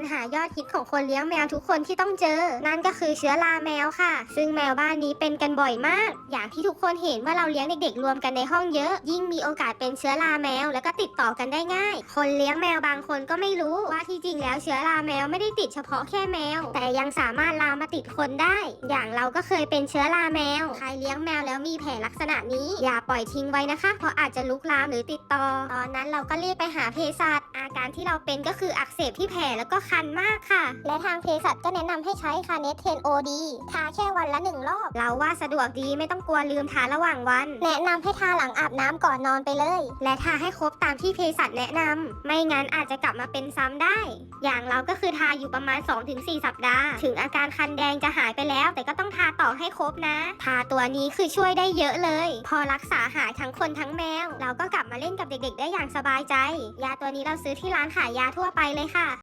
ญหายอดฮิตของคนเลี้ยงแมวทุกคนที่ต้องเจอ นั่นก็คือเชื้อราแมวค่ะ ซึ่งแมวบ้านนี้เป็นกันบ่อยมาก อย่างที่ทุกคนเห็นว่าเราเลี้ยงเด็กๆรวมกันในห้องเยอะ ยิ่งมีโอกาสเป็นเชื้อราแมว แล้วก็ติดต่อกันได้ง่าย คนเลี้ยงแมวบางคนก็ไม่รู้ว่าที่จริงแล้วเชื้อราแมวไม่ได้ติดเฉพาะแค่แมว แต่ยังสามารถลามมาติดคนได้ อย่างเราก็เคยเป็นเชื้อราแมว ใครเลี้ยงแมวแล้วมีแผลลักษณะนี้ อย่าปล่อยทิ้งไว้นะคะ เพราะอาจจะลุกลามหรือติดต่อ ตอนนั้นเราก็รีบไปหาเภสัช อาการที่เราเป็นก็คืออักเสบที่แผลแล้วก็คันมากค่ะ และทางเภสัชก็แนะนำให้ใช้คาเนสเทนโอดีทาแค่วันละหนึ่งรอบ เราว่าสะดวกดีไม่ต้องกลัวลืมทาระหว่างวัน แนะนำให้ทาหลังอาบน้ำก่อนนอนไปเลย และทาให้ครบตามที่เภสัชแนะนำไม่งั้นอาจจะกลับมาเป็นซ้ำได้ อย่างเราก็คือทาอยู่ประมาณ 2-4 สัปดาห์ ถึงอาการคันแดงจะหายไปแล้ว แต่ก็ต้องทาต่อให้ครบนะ ทาตัวนี้คือช่วยได้เยอะเลย พอรักษาหายทั้งคนทั้งแมว เราก็กลับมาเล่นกับเด็ก ๆ ได้อย่างสบายใจ ยาตัวนี้เราซื้อที่ร้านขายยาทั่วไปเลยค่ะ